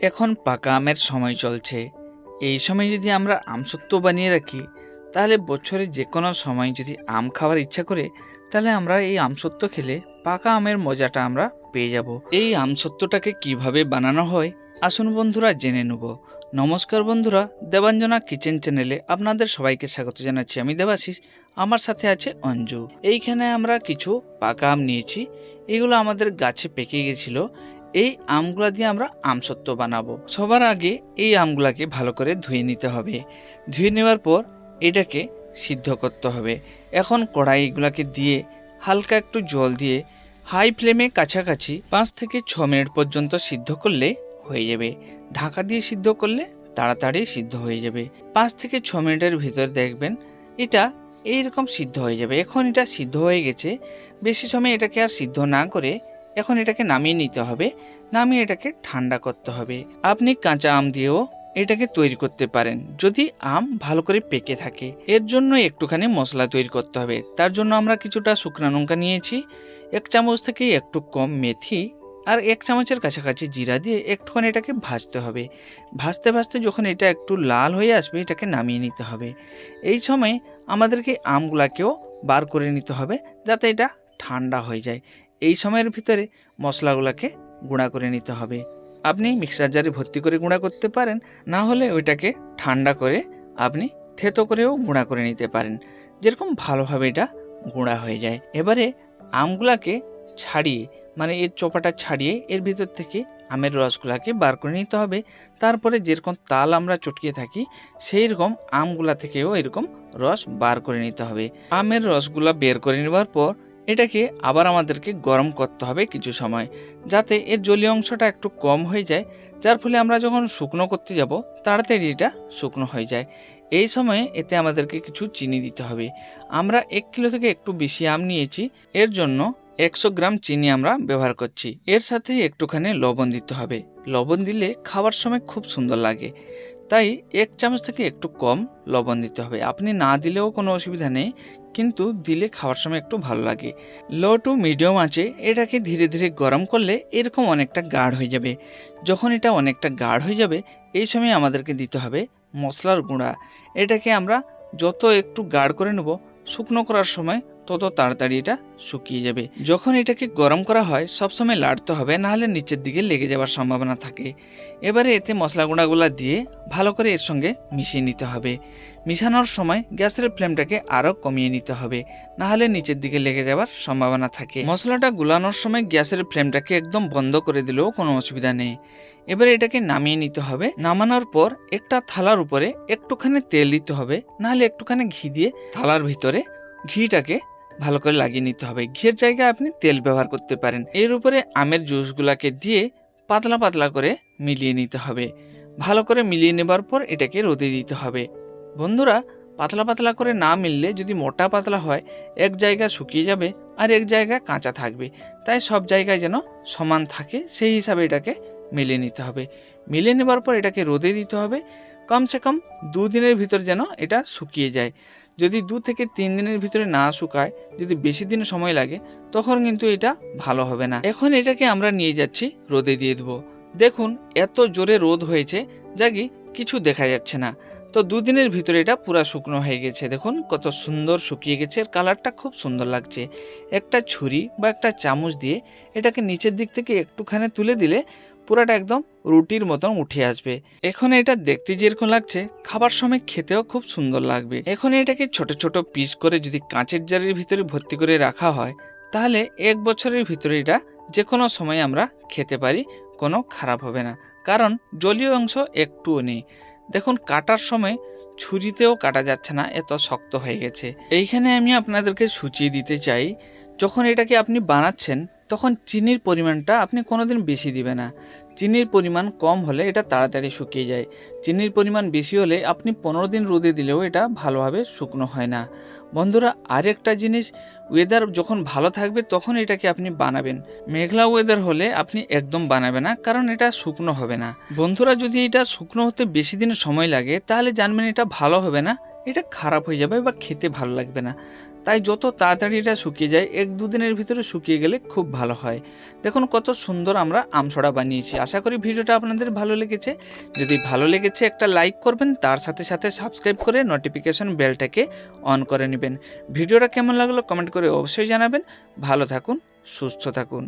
এখন পাকা আমের সময় চলছে। এই সময় যদি আমরা আমসত্ত্ব বানিয়ে রাখি, তাহলে বছরে যে কোনো সময় যদি আম খাওয়ার ইচ্ছা করে, তাহলে আমরা এই আমসত্ত্ব খেলে পাকা আমের মজাটা আমরা পেয়ে যাব। এই আমসত্ত্বটাকে কীভাবে বানানো হয়, আসুন বন্ধুরা জেনে নেব। নমস্কার বন্ধুরা, দেবাঞ্জনা কিচেন চ্যানেলে আপনাদের সবাইকে স্বাগত জানাচ্ছি আমি দেবাশিস, আমার সাথে আছে অঞ্জু। এইখানে আমরা কিছু পাকা আম নিয়েছি, এগুলো আমাদের গাছে পেকে গেছিল এই আমগুলা দিয়ে আমরা আমসত্ত্ব বানাবো। সবার আগে এই আমগুলাকে ভালো করে ধুয়ে নিতে হবে। ধুয়ে নেওয়ার পর এটাকে সিদ্ধ করতে হবে। এখন কড়াইগুলাকে দিয়ে হালকা একটু জল দিয়ে হাই ফ্লেমে কাছাকাছি পাঁচ থেকে ছ মিনিট পর্যন্ত সিদ্ধ করলে হয়ে যাবে। ঢাকা দিয়ে সিদ্ধ করলে তাড়াতাড়ি সিদ্ধ হয়ে যাবে। পাঁচ থেকে ছ মিনিটের ভিতর দেখবেন এটা এইরকম সিদ্ধ হয়ে যাবে। এখন এটা সিদ্ধ হয়ে গেছে। বেশি সময় এটাকে আর সিদ্ধ না করে এখন এটাকে নামিয়ে নিতে হবে। নামিয়ে এটাকে ঠান্ডা করতে হবে। আপনি কাঁচা আম দিয়েও এটাকে তৈরি করতে পারেন। যদি আম ভালো করে পেকে থাকে, এর জন্য একটুখানি মশলা তৈরি করতে হবে। তার জন্য আমরা কিছুটা শুকনো লঙ্কা নিয়েছি, এক চামচ থেকে একটু কম মেথি আর এক চামচের কাছাকাছি জিরা দিয়ে একটুখানি এটাকে ভাজতে হবে। ভাজতে ভাজতে যখন এটা একটু লাল হয়ে আসবে, এটাকে নামিয়ে নিতে হবে। এই সময় আমাদেরকে আমগুলাকেও বার করে নিতে হবে, যাতে এটা ঠান্ডা হয়ে যায়। এই সময়ের ভিতরে মশলাগুলোকে গুঁড়া করে নিতে হবে। আপনি মিক্সার জারে ভর্তি করে গুঁড়া করতে পারেন, না হলে ওইটাকে ঠান্ডা করে আপনি থেতো করেও গুঁড়া করে নিতে পারেন। যেরকম ভালোভাবে এটা গুঁড়া হয়ে যায়। এবারে আমগুলাকে ছাড়িয়ে মানে এর চোপাটা ছাড়িয়ে এর ভিতর থেকে আমের রসগুলাকে বার করে নিতে হবে। তারপরে যেরকম তাল আমরা চটকিয়ে থাকি সেই রকম আমগুলা থেকেও এরকম রস বার করে নিতে হবে। আমের রসগুলা বের করে নেওয়ার পর এটাকে আবার আমাদেরকে গরম করতে হবে কিছু সময়, যাতে এর জলীয় অংশটা একটু কম হয়ে যায়, যার ফলে আমরা যখন শুকনো করতে যাব তাড়াতাড়ি এটা শুকনো হয়ে যায়। এই সময়ে এতে আমাদেরকে কিছু চিনি দিতে হবে। আমরা এক কিলো থেকে একটু বেশি আম নিয়েছি, এর জন্য একশো গ্রাম চিনি আমরা ব্যবহার করছি। এর সাথে একটুখানি লবণ দিতে হবে। লবণ দিলে খাওয়ার সময় খুব সুন্দর লাগে। তাই এক চামচ থেকে একটু কম লবণ দিতে হবে। আপনি না দিলেও কোনো অসুবিধা নেই। কিন্তু দিলে খাওয়ার সময় একটু ভালো লাগে। লো টু মিডিয়াম আঁচে এটাকে ধীরে ধীরে গরম করলে এরকম অনেকটা গাঢ় হয়ে যাবে। যখন এটা অনেকটা গাঢ় হয়ে যাবে, এই সময় আমাদেরকে দিতে হবে মশলার গুঁড়া। এটাকে আমরা যত একটু গাঢ় করে নেব, শুকনো করার সময় তত তাড়াতাড়ি এটা শুকিয়ে যাবে। যখন এটাকে গরম করা হয়, সবসময় লাড়তে হবে, নাহলে নিচের দিকে লেগে যাওয়ার সম্ভাবনা থাকে। এবারে এতে মশলা গুঁড়াগুলো দিয়ে ভালো করে এর সঙ্গে মিশিয়ে নিতে হবে। মিশানোর সময় গ্যাসের ফ্লেমটাকে আরও কমিয়ে নিতে হবে, নাহলে নিচের দিকে লেগে যাওয়ার সম্ভাবনা থাকে। মশলাটা গুলানোর সময় গ্যাসের ফ্লেমটাকে একদম বন্ধ করে দিলেও কোনো অসুবিধা নেই। এবারে এটাকে নামিয়ে নিতে হবে। নামানোর পর একটা থালার উপরে একটুখানি তেল দিতে হবে, নাহলে একটুখানি ঘি দিয়ে থালার ভিতরে ঘিটাকে ভালো করে লাগিয়ে নিতে হবে। ঘিয়ের জায়গায় আপনি তেল ব্যবহার করতে পারেন। এর উপরে আমের জুসগুলাকে দিয়ে পাতলা পাতলা করে মিলিয়ে নিতে হবে। ভালো করে মিলিয়ে নেবার পর এটাকে রোদে দিতে হবে। বন্ধুরা, পাতলা পাতলা করে না মিললে যদি মোটা পাতলা হয়, এক জায়গা শুকিয়ে যাবে আর এক জায়গা কাঁচা থাকবে। তাই সব জায়গায় যেন সমান থাকে, সেই হিসাবে এটাকে মিলিয়ে নিতে হবে। মিলিয়ে নেবার পর এটাকে রোদে দিতে হবে। কমসে কম দুদিনের ভিতর যেন এটা শুকিয়ে যায়। যদি দু থেকে তিন দিনের ভিতরে না শুকায়, যদি বেশি দিন সময় লাগে, তখন কিন্তু এটা ভালো হবে না। এখন এটাকে আমরা নিয়ে যাচ্ছি রোদে দিয়ে দেবো। দেখুন, এত জোরে রোদ হয়েছে যা কি কিছু দেখা যাচ্ছে না। তো দুদিনের ভিতরে এটা পুরো শুকনো হয়ে গেছে। দেখুন, কত সুন্দর শুকিয়ে গেছে। এর কালারটা খুব সুন্দর লাগছে। একটা ছুরি বা একটা চামচ দিয়ে এটাকে নিচের দিক থেকে একটুখানি তুলে দিলে পুরাটা একদম রুটির মতন উঠে আসবে। এখন এটা দেখতে যেরকম লাগছে, খাবার সময় খেতেও খুব সুন্দর লাগবে। এখন এটাকে ছোট ছোট পিস করে যদি কাঁচের জারের ভিতরে ভর্তি করে রাখা হয়, তাহলে এক বছরের ভিতরে এটা যে কোনো সময় আমরা খেতে পারি, কোনো খারাপ হবে না। কারণ জলীয় অংশ একটুও নেই। দেখুন, কাটার সময় ছুরিতেও কাটা যাচ্ছে না, এত শক্ত হয়ে গেছে। এইখানে আমি আপনাদেরকে সূচিয়ে দিতে চাই, যখন এটাকে আপনি বানাচ্ছেন তখন চিনির পরিমাণটা আপনি কোনোদিন বেশি দিবে না। চিনির পরিমাণ কম হলে এটা তাড়াতাড়ি শুকিয়ে যায়। চিনির পরিমাণ বেশি হলে আপনি পনেরো দিন রোদে দিলেও এটা ভালোভাবে শুকনো হয় না। বন্ধুরা, আরেকটা জিনিস ওয়েদার যখন ভালো থাকবে তখন এটাকে আপনি বানাবেন। মেঘলা ওয়েদার হলে আপনি একদম বানাবে না, কারণ এটা শুকনো হবে না। বন্ধুরা, যদি এটা শুকনো হতে বেশি দিন সময় লাগে, তাহলে জানবেন এটা ভালো হবে না, এটা খারাপ হয়ে যাবে বা খেতে ভালো লাগবে না। তাই যত তাড়াতাড়ি এটা শুকিয়ে যায়, এক দুদিনের ভিতরে শুকিয়ে গেলে খুব ভালো হয়। দেখুন কত সুন্দর আমরা আমসড়া বানিয়েছি। আশা করি ভিডিওটা আপনাদের ভালো লেগেছে। যদি ভালো লেগেছে, একটা লাইক করবেন, তার সাথে সাথে সাবস্ক্রাইব করে নোটিফিকেশন বেলটাকে অন করে নেবেন। ভিডিওটা কেমন লাগল কমেন্ট করে অবশ্যই জানাবেন। ভালো থাকুন, সুস্থ থাকুন।